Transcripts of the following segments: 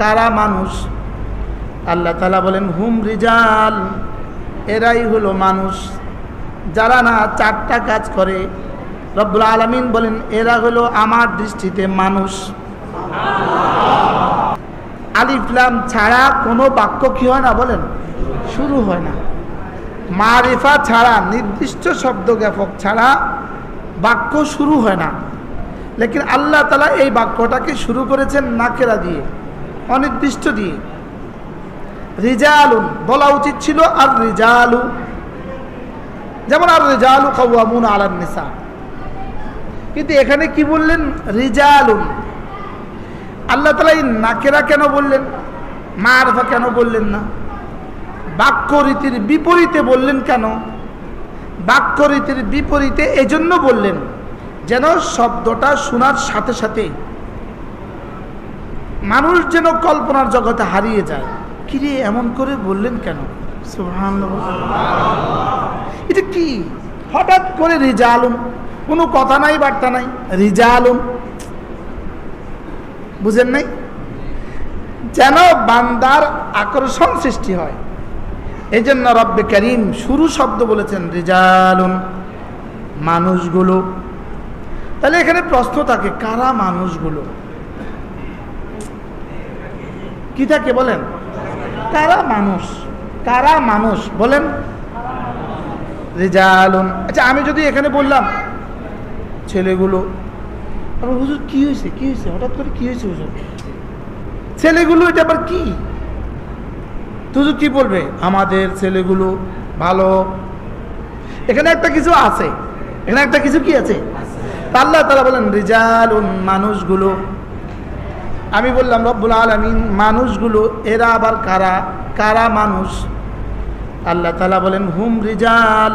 কারা মানুষ? আল্লাহ তালা বলেন, হুম রিজাল, এরাই হলো মানুষ। যারা না চারটা কাজ করে, রব্বুল আলমিন বলেন, এরা হলো আমার দৃষ্টিতে মানুষ। আলিফলাম ছাড়া কোনো বাক্য কি হয় না বলেন? শুরু হয় না। মারিফা ছাড়া, নির্দিষ্ট শব্দ জ্ঞাপক ছাড়া বাক্য শুরু হয় না। লেকিন আল্লাহ তালা এই বাক্যটাকে শুরু করেছেন নাকেরা দিয়ে। অনির্দিষ্ট দিয়ে রিজালুন, বলা উচিত ছিল আর রিজালু যেমন আর রিজালু কওয়ামুন আলান নিসা। কিন্তু এখানে কি বললেন? রিজালুন। আল্লাহ তালা এই নাকেরা কেন বললেন? মারফা কেন বললেন না? বাক্য রীতির বিপরীতে বললেন কেন? বাক্য রীতির বিপরীতে এজন্য বললেন, যেন শব্দটা শোনার সাথে সাথে মানুষ যেন কল্পনার জগতে হারিয়ে যায়। কিরে এমন করে বললেন কেন। এটা কি? হঠাৎ করে রিজা আলম কোনো কথা নাই, বার্তা নাই। রিজা আলম বুঝেন নাই? যেন বান্দার আকর্ষণ সৃষ্টি হয়। এই জন্য রব্বে করিম শুরু শব্দ বলেছেন, রিজালুন। মানুষগুলো। তাহলে এখানে প্রশ্ন থাকে, কারা মানুষগুলো? কি থাকে বলেন? কারা মানুষ? কারা মানুষ? বলেন। রিজালুন। আচ্ছা আমি যদি এখানে বললাম, ছেলেগুলো, আবার হুজুর, কি হয়েছে? কি হয়েছে? হঠাৎ করে কি হয়েছে হুজুর? ছেলেগুলো এটা আবার কি? তুজু কি বলবে? আমাদের ছেলেগুলো ভালো। এখানে একটা কিছু আছে। এখানে একটা কিছু কি আছে? আল্লাহ তালা বলেন রিজাল মানুষগুলো আমি বললাম, রব্বুল আলমিন, মানুষগুলো, এরা আবার কারা? কারা মানুষ? আল্লাহ তালা বলেন, হুম রিজাল,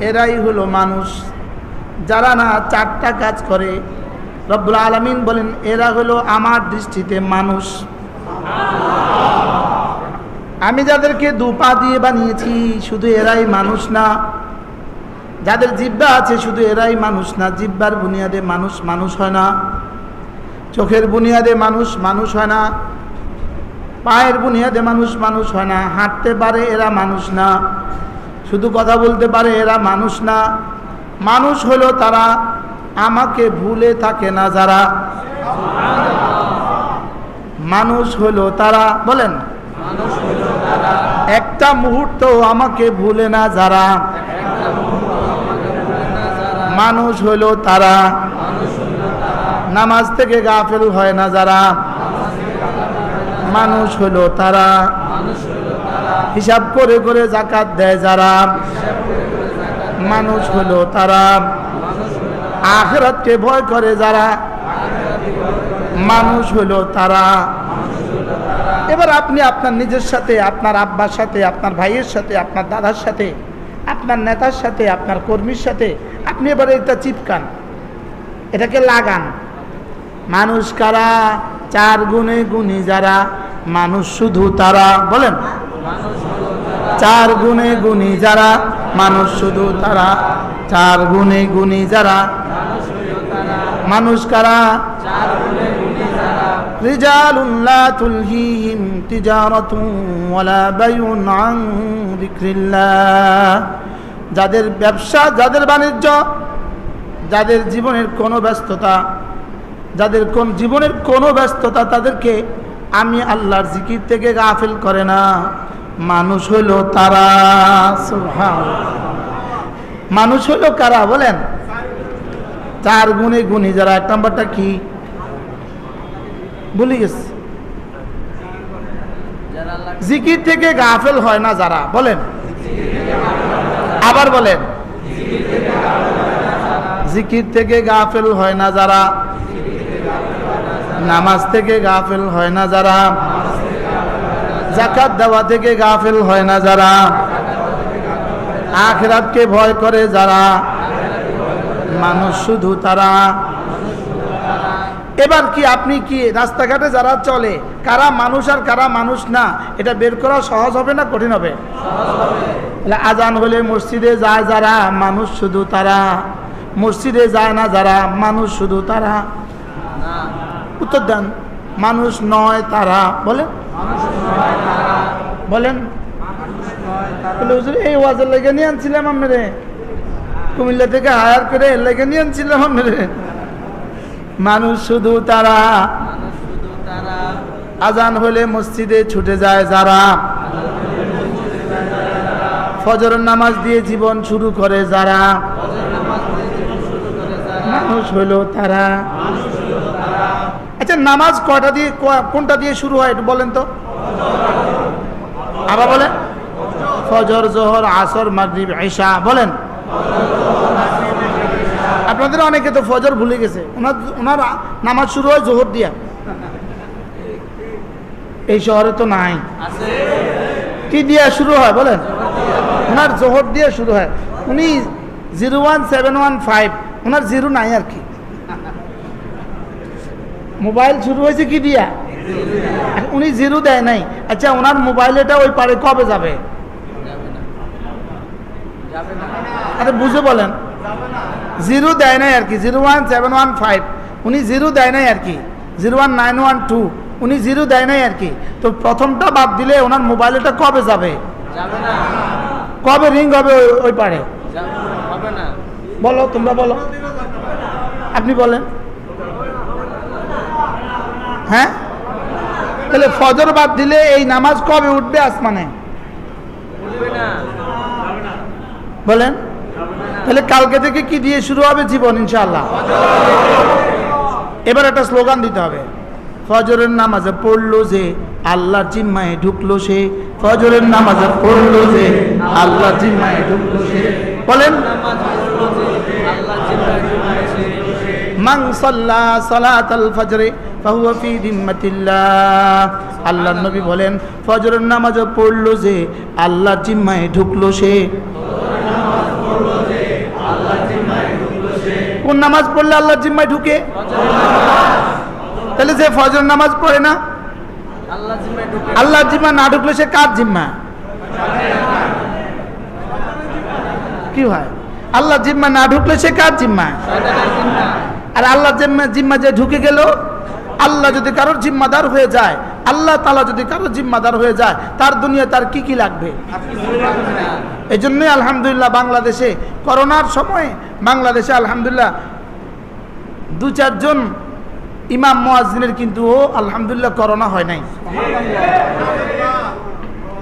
এরাই হলো মানুষ। যারা না চারটা কাজ করে, রব্বুল আলমিন বলেন, এরা হলো আমার দৃষ্টিতে মানুষ। আমি যাদেরকে দুপা দিয়ে বানিয়েছি, শুধু এরাই মানুষ না। যাদের জিব্বা আছে, শুধু এরাই মানুষ না। জিব্বার বুনিয়াদে মানুষ মানুষ হয় না। চোখের বুনিয়াদে মানুষ মানুষ হয় না, পায়ের বুনিয়াদে মানুষ মানুষ হয় না, হাঁটতে পারে এরা মানুষ না, শুধু কথা বলতে পারে এরা মানুষ না, মানুষ হলো তারা আমাকে ভুলে থাকে না যারা, মানুষ হলো তারা, বলেন, একটা মুহূর্ত আমাকে ভুলে না যারা, মানুষ হলো তারা নামাজ থেকে গাফেল হয় না যারা? মানুষ হলো তারা। হিসাব করে করে জাকাত দেয় যারা। মানুষ হলো তারা। আখরাতকে ভয় করে যারা। মানুষ হলো তারা। এবার আপনি আপনার নিজের সাথে, আপনার আব্বার সাথে, আপনার ভাইয়ের সাথে, আপনার দাদার সাথে, আপনার নেতার সাথে, আপনার কর্মীর সাথে আপনি এবার এটা চিপকান। এটাকে লাগান। মানুষ কারা চার গুণে গুণী যারা মানুষ শুধু তারা বলেন চার গুণে গুণী যারা মানুষ শুধু তারা চার গুণে গুণী যারা মানুষ কারা رجال لا تلهيهم تجارة ولا بيع عن ذكر الله যাদের ব্যবসা যাদের বাণিজ্য যাদের জীবনের কোনো ব্যস্ততা যাদের কোন জীবনের কোনো ব্যস্ততা তাদেরকে আমি আল্লাহর জিকির থেকে গাফিল করে না। মানুষ হলো তারা মানুষ হলো কারা বলেন? চার গুণে গুণী যারা, এক নম্বরটা কি? ভুলে গেছে। জিকির থেকে গাফেল হয় না যারা, বলেন। আবার বলেন। জিকির থেকে গাফেল হয় না যারা। নামাজ থেকে গাফেল হয় না যারা। জাকাত দেওয়া থেকে গাফেল হয় না যারা। আখরাতকে ভয় করে যারা। মানুষ শুধু তারা। এবার কি আপনি কি রাস্তাঘাটে যারা চলে, কারা মানুষ আর কারা মানুষ না, এটা বের করা সহজ হবে না কঠিন হবে? আজান হলে মসজিদে যায় যারা, মানুষ শুধু তারা। মসজিদে যায় না যারা, মানুষ শুধু তারা। উত্তর দেন। মানুষ নয় তারা। বলেন। বলেন। এই ওয়াজের লেগে নিয়ে আনছিলাম আপনারে। কুমিল্লা থেকে হায়ার করে এর লেগে নিয়ে আনছিলাম আপনারে। মানুষ শুধু তারা। আজান হলে মসজিদে ছুটে যায় যারা। ফজরের নামাজ দিয়ে জীবন শুরু করে যারা। মানুষ হলো তারা। আচ্ছা নামাজ কয়টা দিয়ে কোনটা দিয়ে শুরু হয় একটু বলেন তো? আবার বলেন। ফজর, জোহর, আসর, মাগরিব, ঈশা, বলেন। আপনাদের অনেকে তো ফজর ভুলে গেছে। ওনার নামাজ শুরু হয় জোহর দিয়া। এই শহরে তো নাই। কি দিয়া শুরু হয় বলেন? ওনার জোহর দিয়ে শুরু হয়। উনি zero one seven one five, ওনার জিরো নাই আর কি। মোবাইল শুরু হয়েছে কি দিয়া? উনি জিরো দেয় নাই। আচ্ছা ওনার মোবাইল এটা ওই পারে কবে যাবে? আরে বুঝে বলেন। জিরো দেয় নাই আর কি, zero one seven one five. উনি জিরো দেয় নাই আর কি, zero one nine one two. উনি জিরো দেয় নাই আর কি। তো প্রথমটা বাদ দিলে ওনার মোবাইল এটা কবে যাবে? কবে রিং হবে ওই- পারে? বলো, তোমরা বলো। আপনি বলেন। হ্যাঁ? তাহলে ফজর বাদ দিলে এই নামাজ কবে উঠবে আসমানে? বলেন। তাহলে কালকে থেকে কি দিয়ে শুরু হবে জীবন, ইনশাআল্লাহ? এবার একটা স্লোগান দিতে হবে। ফজরের নামাজে পড়ল যে আল্লাহর জিম্মায় ঢুকলো সে। ফজরের নামাজে পড়ল যে আল্লাহর জিম্মায় ঢুকলো সে। বলেন নামাজ পড়ল যে আল্লাহ চিন্তা করছে মান সাল্লা সালাতাল ফজরে ফাহুয়া ফি দিম্মাতিল্লাহ আল্লাহর নবী বলেন, ফজরের নামাজ পড়ল যে আল্লাহর জিম্মায় ঢুকলো সে। কোন নামাজ পড়লে আল্লাহর জিম্মায় ঢুকে? তাহলে যে ফজর নামাজ পড়ে না? আল্লাহ আল্লাহর জিম্মা না ঢুকলে সে কার জিম্মা কি হয় আল্লাহ জিম্মা না ঢুকলে সে কার জিম্মা আর আল্লাহ জিম্মা জিম্মা যে ঢুকে গেল, আল্লাহ যদি কারোর জিম্মাদার হয়ে যায়, আল্লাহ তালা যদি কারোর জিম্মাদার হয়ে যায়, তার দুনিয়া তার কি কি লাগবে? এই জন্যই আলহামদুলিল্লাহ বাংলাদেশে করোনার সময় বাংলাদেশে আলহামদুলিল্লাহ দু চারজন ইমাম মোয়াজিনের কিন্তু ও আলহামদুলিল্লাহ করোনা হয় নাই।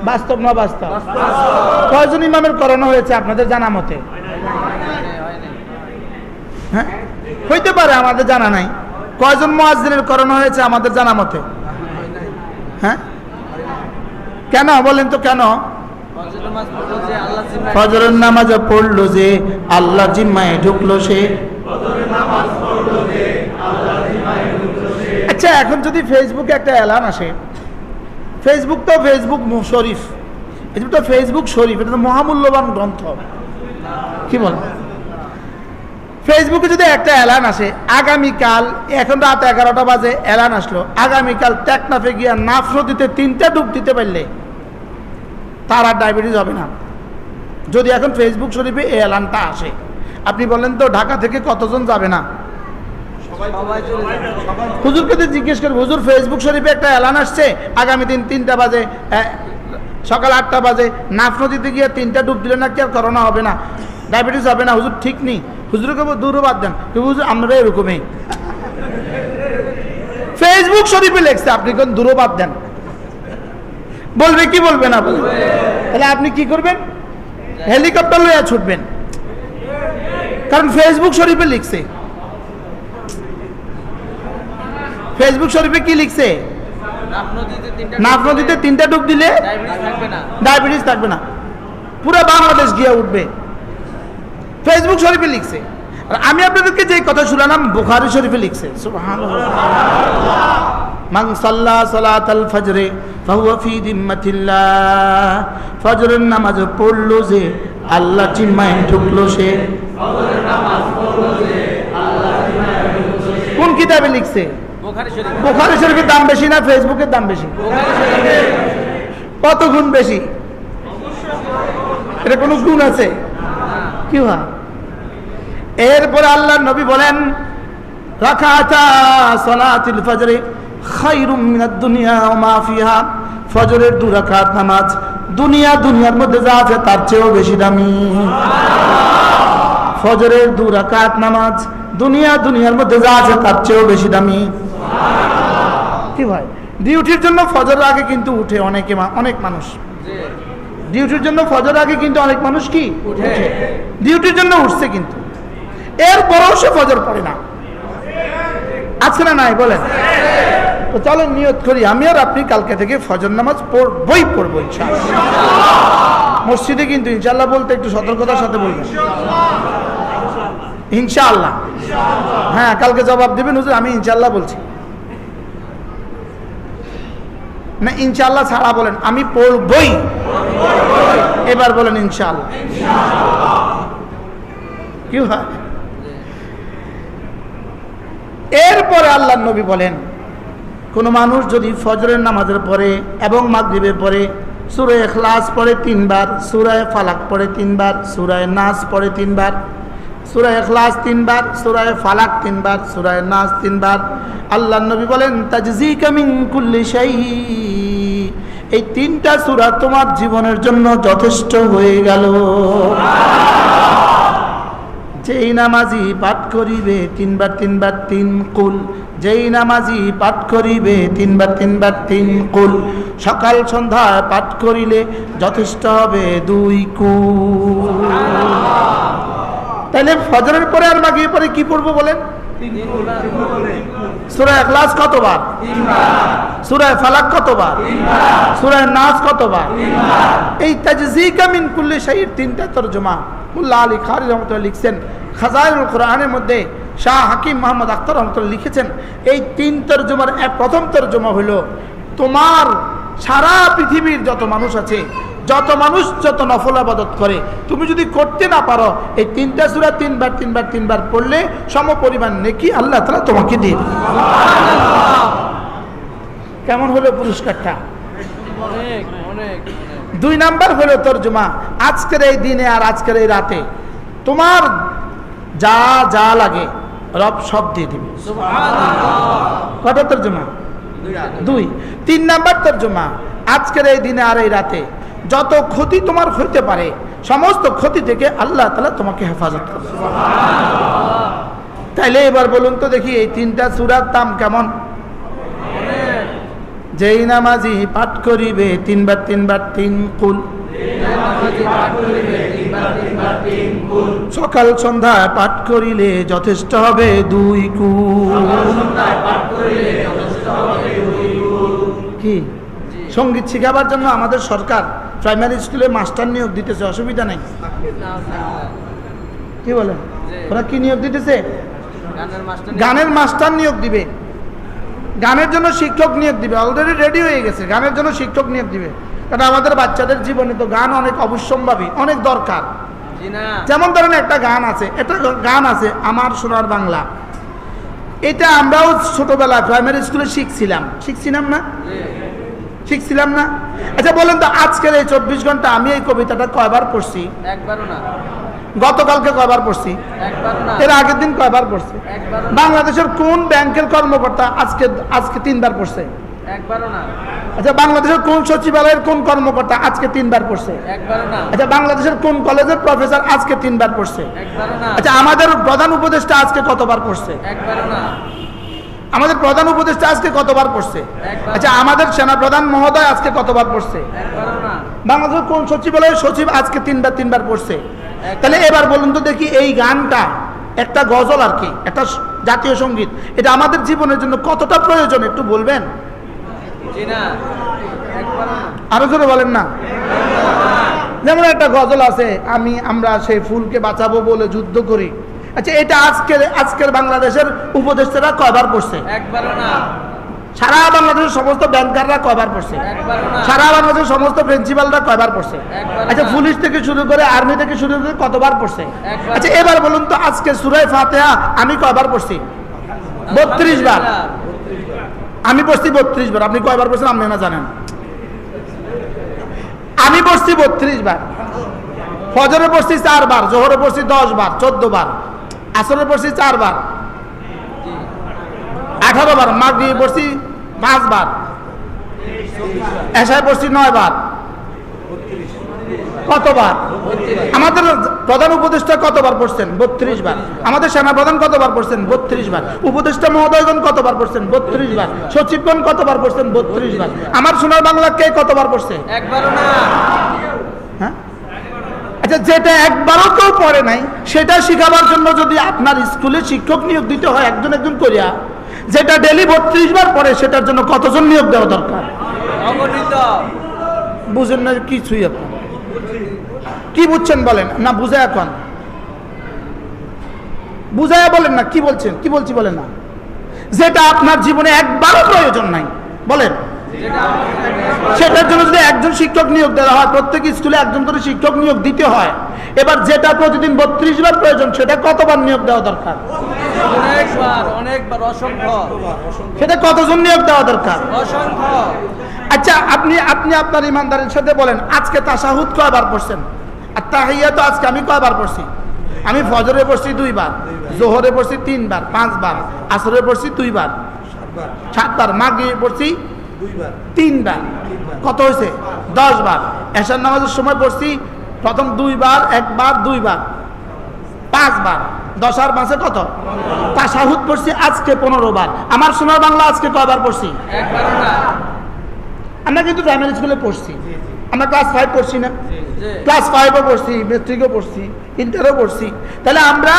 বাস্তব না বাস্তব? কয়জন ইমামের করোনা হয়েছে আপনাদের জানা মতে? হ্যাঁ? হইতে পারে, আমাদের জানা নাই। কয়জন মোয়াজিনের করোনা হয়েছে আমাদের জানা মতে? হ্যাঁ? কেন? বলেন তো কেন? ফজরের নামাজে পড়ল যে আল্লাহ জিম্মায় ঢুকলো সে। আচ্ছা এখন যদি ফেসবুকে একটা এলান আসে, ফেসবুক তো ফেসবুক শরীফ। এটা তো ফেসবুক শরীফ, এটা তো মহামূল্যবান গ্রন্থ। কি বল ফেসবুকে যদি একটা এলান আসে, আগামীকাল, এখন রাত এগারোটা বাজে এলান আসলো, আগামীকাল টেকনাফে গিয়া নাফ নদীতে তিনটা ডুব দিতে পারলে তার আর ডায়াবেটিস হবে না। যদি এখন ফেসবুক শরীফে এই এলানটা আসে, আপনি বলেন তো ঢাকা থেকে কতজন যাবে না? হুজুরকে তো জিজ্ঞেস করব হুজুর ফেসবুক শরীফে একটা এলান আসছে, আগামী দিন তিনটা বাজে সকাল আটটা বাজে নাফ নদীতে গিয়ে তিনটা ডুব দিলে না কি আর করোনা হবে না। ডায়াবেটিস হবে না, হুজুর ঠিক নেই। হুজুরকে দূরে বাদ দেন। হুজুর আমরা এরকমই। ফেসবুক শরীফে লেখছে আপনি কোন দূরে বাদ দেন? বলবে কি বলবে না বলবে তাহলে আপনি কি করবেন? হেলিকপ্টার লইয়া ছুটবেন। কারণ ফেসবুক শরীফে লিখছে। ফেসবুক শরীফে কি লিখছে? নাফ নদীতে তিনটা ডুব দিলে ডায়াবেটিস থাকবে না। পুরো বাংলাদেশ গিয়ে উঠবে। ফেসবুক শরীফে লিখছে। আর আমি আপনাদেরকে যে কথা শুনালাম বুখারি শরীফে লিখছে। মান সাল্লা সালাতাল ফজরে ফাহুয়া ফি দিম্মাতিল্লাহ। ফজরের নামাজ পড়ল যে আল্লাহ জিম্মায় ঢুকলো সে। কোন কিতাবে লিখছে? বুখারি শরীফের দাম বেশি না ফেসবুকের দাম বেশি? কত গুণ বেশি? এটা কোনো গুণ আছে? কি হয় এরপরে আল্লাহ নবী বলেন রাখাতা ফজরের দু রাকাত নামাজ দুনিয়া দুনিয়ার মধ্যে যা আছে তার চেয়েও বেশি দামি। ফজরের দু রাকাত নামাজ দুনিয়া দুনিয়ার মধ্যে যা আছে তার চেয়েও বেশি দামি। কি ভাই? ডিউটির জন্য ফজরের আগে কিন্তু উঠে অনেকে অনেক মানুষ। ডিউটির জন্য ফজর আগে কিন্তু অনেক মানুষ কি? ডিউটির জন্য উঠছে কিন্তু। এর এরপরেও সে ফজর পড়ে না। আছে না নাই? বলেন। তো চলো নিয়ত করি। আমি আর আপনি কালকে থেকে ফজর নামাজ পড়বই পড়ব মসজিদে কিন্তু ইনশাল্লাহ বলতে একটু সতর্কতার সাথে বলবেন। ইনশাআল্লাহ। হ্যাঁ কালকে জবাব দেবেন। হুজুর আমি ইনশাল্লাহ বলছি। না, ইনশাআল্লাহ ছাড়া বলেন, আমি পড়বই। এবার বলেন, ইনশাআল্লাহ। কি হয়? এরপরে আল্লাহ নবী বলেন, কোন মানুষ যদি ফজরের নামাজের পরে এবং মাগরিবের পরে সুরায় এখলাস পড়ে তিনবার সুরায় ফালাক পড়ে তিনবার সুরায় নাস পড়ে তিনবার সুরায় এখলাস তিনবার, সুরায় ফালাক তিনবার, সুরায় নাস তিনবার। আল্লাহ নবী বলেন তাজজি কামিং কুল্লি শাই এই তিনটা সুরা তোমার জীবনের জন্য যথেষ্ট হয়ে গেল। যেই নামাজি পাঠ করিবে তিনবার তিনবার, তিন কুল। যেই নামাজি পাঠ করিবে তিনবার তিনবার, তিন কুল। সকাল, সন্ধ্যা পাঠ করিলে যথেষ্ট হবে দুই কুল। তাহলে ফজরের পরে আর মাগিয়ে পরে কি পড়ব বলেন? সুরায় এখলাস কতবার? সুরায় ফালাক কতবার? সুরায় নাস কতবার? এই তাজজিকা মিন কুল্লি শাইর তিনটা তরজমা। মুল্লা আলী খারি রহমতুল্লাহ লিখছেন। খাজাইনুল কোরআনের মধ্যে শাহ হাকিম মোহাম্মদ আখতার রহমতুল্লাহ লিখেছেন, এই তিন তর্জমার এক প্রথম তর্জমা হলো, তোমার সারা পৃথিবীর যত মানুষ আছে যত মানুষ যত নফল আবাদত করে তুমি যদি করতে না পারো এই তিনটা সুরা তিনবার তিনবার তিনবার পড়লে সম পরিমাণ নেকি আল্লাহ তালা তোমাকে দিয়ে। কেমন হলো পুরস্কারটা? দুই নাম্বার হলো তর্জমা আজকের এই দিনে আর আজকের এই রাতে তোমার যা যা লাগে রব সব দিয়ে দিবে। কটা তর্জমা? দুই। তিন নাম্বার তর্জমা আজকের এই দিনে আর এই রাতে যত ক্ষতি তোমার হইতে পারে, সমস্ত ক্ষতি থেকে আল্লাহ তালা তোমাকে হেফাজত করবে। তাইলে এবার বলুন তো দেখি, এই তিনটা সুরার দাম কেমন? যেই নামাজি পাঠ করিবে, তিনবার তিনবার, তিন কুল। সকাল সন্ধ্যায় পাঠ করিলে যথেষ্ট হবে দুই কুল। কি? সংগীত শিখাবার জন্য আমাদের সরকার প্রাইমারি স্কুলে মাস্টার নিয়োগ দিতেছে অসুবিধা নেই। কি বলেন? ওরা কি নিয়োগ দিতেছে? গানের মাস্টার নিয়োগ। দিবে। গানের জন্য শিক্ষক নিয়োগ দিবে। অলরেডি রেডি হয়ে গেছে। গানের জন্য শিক্ষক নিয়োগ দিবে। কারণ আমাদের বাচ্চাদের জীবনে তো গান অনেক অবশ্যম্ভাবী অনেক দরকার। যেমন ধরেন একটা গান আছে একটা গান আছে আমার সোনার বাংলা। এটা আমরাও ছোটবেলায় প্রাইমারি স্কুলে শিখছিলাম। শিখছিলাম না? জি শিখছিলাম না? আচ্ছা বলেন তো আজকের এই চব্বিশ ঘণ্টা আমি এই কবিতাটা কয়বার পড়ছি? গতকালকে কয়বার পড়ছি? এর আগের দিন কয়বার পড়ছি? বাংলাদেশের কোন ব্যাংকের কর্মকর্তা আজকে আজকে তিনবার পড়ছে? আচ্ছা বাংলাদেশের কোন সচিবালয়ের কোন কর্মকর্তা আজকে তিনবার পড়ছে? আচ্ছা বাংলাদেশের কোন কলেজের প্রফেসর আজকে তিনবার পড়ছে? আচ্ছা আমাদের প্রধান উপদেষ্টা আজকে কতবার পড়ছে? আমাদের প্রধান উপদেষ্টা আজকে কতবার পড়ছে? আচ্ছা আমাদের সেনা প্রধান মহোদয় আজকে কতবার পড়ছে? বাংলাদেশের কোন সচিবালয়ের সচিব আজকে তিনবার তিনবার পড়ছে? তাহলে এবার বলুন তো দেখি এই গানটা একটা গজল আর কি একটা জাতীয় সংগীত এটা আমাদের জীবনের জন্য কতটা প্রয়োজন একটু বলবেন? আরও জোরে বলেন না। যেমন একটা গজল আছে আমি আমরা সেই ফুলকে বাঁচাবো বলে যুদ্ধ করি। আচ্ছা এটা আজকের আজকের বাংলাদেশের উপদেষ্টারা কয়বার পড়ছে? সারা বাংলাদেশের সমস্ত ব্যাংকাররা কয়বার পড়ছে? সারা বাংলাদেশের সমস্ত প্রিন্সিপালরা কয়বার পড়ছে? আচ্ছা পুলিশ থেকে শুরু করে আর্মি থেকে শুরু করে কতবার পড়ছে? আচ্ছা এবার বলুন তো আজকে সুরাই ফাতেহা আমি কয়বার পড়ছি? বত্রিশ বার। আমি পড়ছি বত্রিশ বার। আপনি কয়বার পড়ছেন আপনি না জানেন? আমি পড়ছি বত্রিশ বার। ফজরে পড়ছি চার বার জোহরে পড়ছি দশ বার চোদ্দ বার। আসরে পড়ছি চারবার। আঠারো বার মাগরিবে পড়ছি পাঁচবার। এসায় পড়ছি নয় বার কতবার? আমাদের প্রধান উপদেষ্টা কতবার পড়ছেন? বত্রিশ বার আমাদের সেনা প্রধান কতবার পড়ছেন? বত্রিশ বার উপদেষ্টা মহোদয়গণ কতবার পড়ছেন? বত্রিশ বার সচিবগণ কতবার পড়ছেন? বত্রিশ বার আমার সোনার বাংলা কে কতবার পড়ছে? না। আচ্ছা যেটা একবারও কেউ পড়ে নাই, সেটা শিখাবার জন্য যদি আপনার স্কুলে শিক্ষক নিয়োগ দিতে হয় একজন একজন করিয়া, যেটা ডেলি বত্রিশ বার পড়ে, সেটার জন্য কতজন নিয়োগ দেওয়া দরকার? বুঝেন না কিছুই আপনার কি বুঝছেন বলেন? না, বুঝে এখন। বুঝায় বলেন না, কি বলছেন? কি বলছি বলেন না? যেটা আপনার জীবনে একবারও প্রয়োজন নাই। বলেন। সেটার জন্য যদি একজন শিক্ষক নিয়োগ দেওয়া হয় প্রত্যেক স্কুলে একজন করে শিক্ষক নিয়োগ দিতে হয়। এবার যেটা প্রতিদিন বত্রিশ বার প্রয়োজন সেটা কতবার নিয়োগ দেওয়া দরকার? সেটা কতজন নিয়োগ দেওয়া দরকার? আচ্ছা আপনি আপনি আপনার ইমানদারের সাথে বলেন আজকে তাসাহুদ কয়বার পড়ছেন? আর তাহিয়া তো আজকে আমি কয়বার পড়ছি? আমি ফজরে পড়ছি দুইবার জোহরে পড়ছি তিনবার পাঁচবার আসরে পড়ছি দুইবার সাতবার মাগে পড়ছি তিনবার। কত হয়েছে? দশ বার এশার নামাজের সময় পড়ছি প্রথম দুইবার একবার দুইবার। পাঁচবার। দশ আর পাঁচে কত? তাসাহুদ পড়ছি আজকে পনেরো বার আমার সোনার বাংলা আজকে কয়বার পড়ছি? আমরা কিন্তু প্রাইমারি স্কুলে পড়ছি। আমরা ক্লাস ফাইভ পড়ছি না। ক্লাস ফাইভও পড়ছি মেট্রিকও পড়ছি ইন্টারও পড়ছি। তাহলে আমরা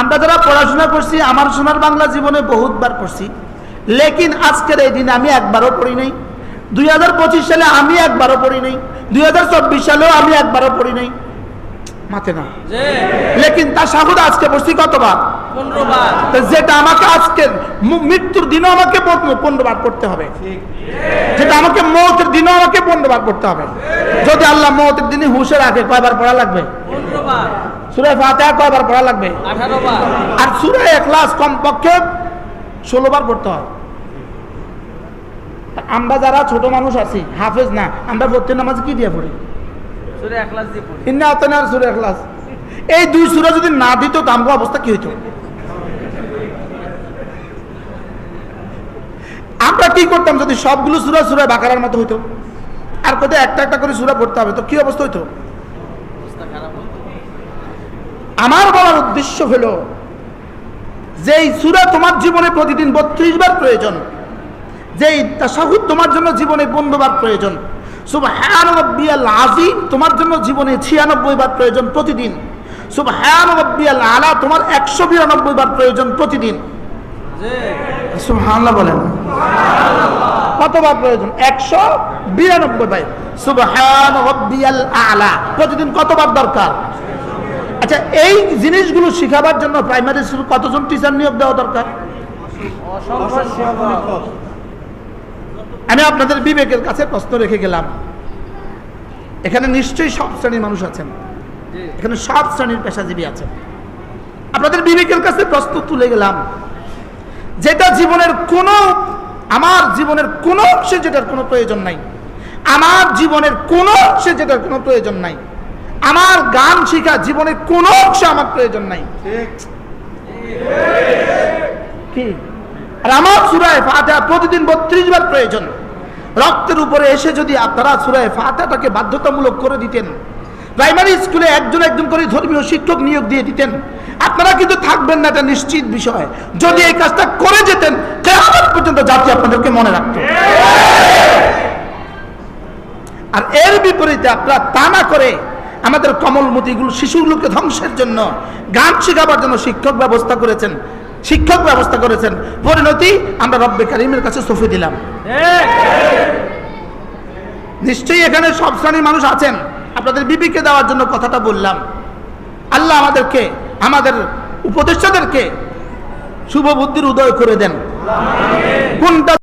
আমরা যারা পড়াশোনা করছি আমার সোনার বাংলা জীবনে বহুতবার পড়ছি। লেকিন আজকের এই দিনে আমি একবারও পড়ি নাই। দুই হাজার পঁচিশ সালে আমি একবারও পড়ি নাই। দুই হাজার চব্বিশ সালেও আমি একবারও পড়ি নাই। মাথে না। লেকিন তার সাহুদ আজকে পড়ছি কতবার? যেটা আমাকে আজকে মৃত্যুর দিনও আমাকে পনেরো বার পড়তে হবে। যেটা আমাকে মৌতের দিনও আমাকে পনেরো বার পড়তে হবে। যদি আল্লাহ মৌতের দিনে হুশে রাখে কয়বার পড়া লাগবে? সুরে ফাতেহা কয়বার পড়া লাগবে? আর সুরে এখলাস কমপক্ষে ষোলো বার পড়তে হয়। আমরা যারা ছোট মানুষ আছি হাফেজ না আমরা প্রত্যেক নামাজ কি দিয়ে পড়ি? ইন্না সুরে এখলাস। এই দুই সুরা যদি না দিত তো আমার অবস্থা কি হইতো? আমরা কি করতাম যদি সবগুলো সুরা সুরা বাকারার মতো হইতো? আর কোথায় একটা একটা করে সুরা পড়তে হবে তো কি অবস্থা হইতো। আমার বলার উদ্দেশ্য হলো যে এই সুরা তোমার জীবনে প্রতিদিন বত্রিশ বার প্রয়োজন যেই তাসাহুদ তোমার জন্য জীবনে পনেরো বার প্রয়োজন সুবহান রব্বিয়াল আজিম তোমার জন্য জীবনে ছিয়ানব্বই বার প্রয়োজন প্রতিদিন সুবহান রব্বিয়াল আলা তোমার একশো বিরানব্বই বার প্রয়োজন প্রতিদিন। সুবহানাল্লাহ বলেন। কতবার প্রয়োজন? একশো বিরানব্বই বার। সুবহান আলা। প্রতিদিন কতবার দরকার? আচ্ছা এই জিনিসগুলো শিখাবার জন্য প্রাইমারি স্কুল কতজন টিচার নিয়োগ দেওয়া দরকার? আমি আপনাদের বিবেকের কাছে প্রশ্ন রেখে গেলাম। এখানে নিশ্চয়ই সব শ্রেণির মানুষ আছেন। এখানে সব শ্রেণির পেশাজীবী আছেন। আপনাদের বিবেকের কাছে প্রশ্ন তুলে গেলাম যেটা জীবনের কোনো, আমার জীবনের কোনো অংশে যেটার কোনো প্রয়োজন নাই। আমার জীবনের কোনো অংশে যেটার কোনো প্রয়োজন নাই। আমার গান শেখা জীবনে কোনো অংশে আমার প্রয়োজন নাই। কি? আর আমার সুরায় প্রতিদিন বত্রিশ বার প্রয়োজন। রক্তের উপরে এসে যদি আপনারা সুরায় ফাটাটাকে বাধ্যতামূলক করে দিতেন, প্রাইমারি স্কুলে একজন একজন করে ধর্মীয় শিক্ষক নিয়োগ দিয়ে দিতেন, আপনারা কিন্তু থাকবেন না, এটা নিশ্চিত বিষয়। যদি এই কাজটা করে যেতেন পর্যন্ত জাতি আপনাদেরকে মনে রাখত। আর এর বিপরীতে আপনারা তা না করে আমাদের কমলমতিগুলো শিশুগুলোকে ধ্বংসের জন্য গান শেখাবার জন্য শিক্ষক ব্যবস্থা করেছেন, শিক্ষক ব্যবস্থা করেছেন। পরিণতি আমরা রব্বে কারিমের কাছে সফি দিলাম। নিশ্চয়ই এখানে সব শ্রেণির মানুষ আছেন। আপনাদের বিবিকে দেওয়ার জন্য কথাটা বললাম। আল্লাহ আমাদেরকে, আমাদের উপদেষ্টাদেরকে শুভ বুদ্ধির উদয় করে দেন। কোনটা